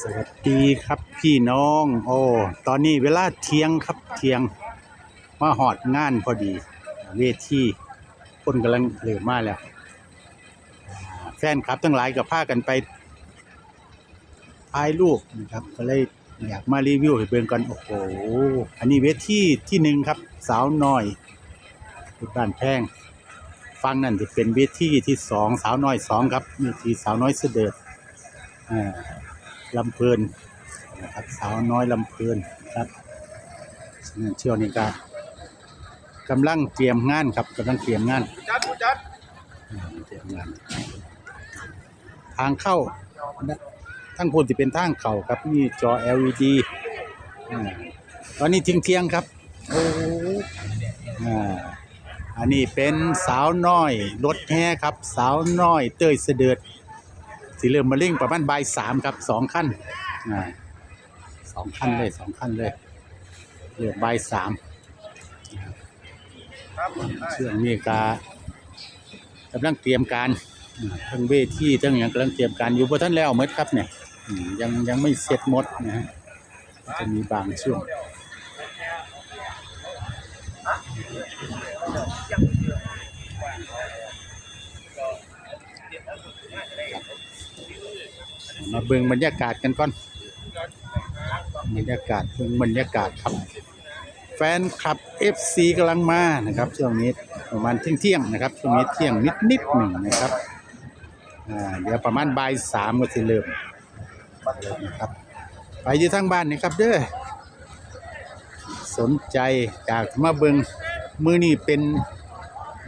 สวัสดีครับพี่น้อง โอ้ตอนนี้เวลาเที่ยงครับเที่ยงมาหอดงานพอดี เวทีคนกำลังเริ่มมาแล้ว แฟนคลับทั้งหลายก็พากันไปถ่ายรูปนะครับ ก็เลยอยากมารีวิวให้เบิ่งกัน โอ้โห อันนี้เวทีที่หนึ่งครับ สาวน้อยบ้านแพงฟังนั่นจะเป็นเวทีที่สองสาวน้อยสองครับเวทีสาวน้อยเสด็จอ่า ลำเพลินนะครับสาวน้อยลำเพลินครับเที่ยวนี้ก็กำลังเตรียมงานครับกำลังเตรียมงานจัดจัดอืมเตรียมงาน ทางเข้าทั้งคนที่เป็นทางเข้าครับนี่จอ LED อ่าตอนนี้ทิ้งเที่ยงๆครับโอ้อ่าอันนี้เป็นสาวน้อยรถแห่ครับ สาวน้อยเต้ยเสด็จ สิเริ่มมาเร่งประมาณบ่ายสามครับสองขั้นอ่าสองขั้นเลยสองขั้นเลยเริ่มบ่ายสามครับได้ช่วงนี้ก็กำลังเตรียมการอ่าทั้งเวทีทั้งอย่างกำลังเตรียมการอยู่บนท่านแล้วหมดครับเนี่ยอืมยังยังไม่เสร็จหมดนะฮะจะมีบางช่วง มาเบิ่งบรรยากาศกันก่อน บรรยากาศเบิ่งบรรยากาศครับ แฟนคลับ FC กำลังมานะครับช่วงนี้ประมาณเที่ยงเที่ยงนะครับช่วงนี้เที่ยงนิดนิดๆหนึ่งนะครับอ่าเดี๋ยวประมาณบ่ายสามก็จะเริ่มเริ่มนะครับไปอยู่ทางบ้านนะครับเด้อสนใจจากมาเบิงมือนี้เป็น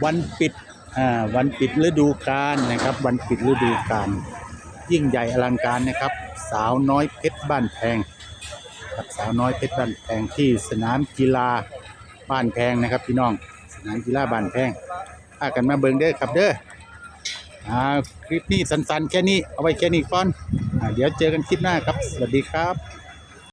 วันปิดอ่าวันปิดฤดูกาลนะครับ วันปิดฤดูกาล ยิ่งใหญ่อลังการนะครับ สาวน้อยเพชรบ้านแพงกับสาวน้อยเพชรบ้านแพงที่สนามกีฬาบ้านแพงนะครับพี่น้องสนามกีฬาบ้านแพงพากันมาเบิ่งเด้อครับเด้ออ่าคลิปนี้สั้นๆแค่นี้เอาไว้แค่นี้ก่อนอเดี๋ยวเจอกันคลิปหน้าครับ สวัสดีครับ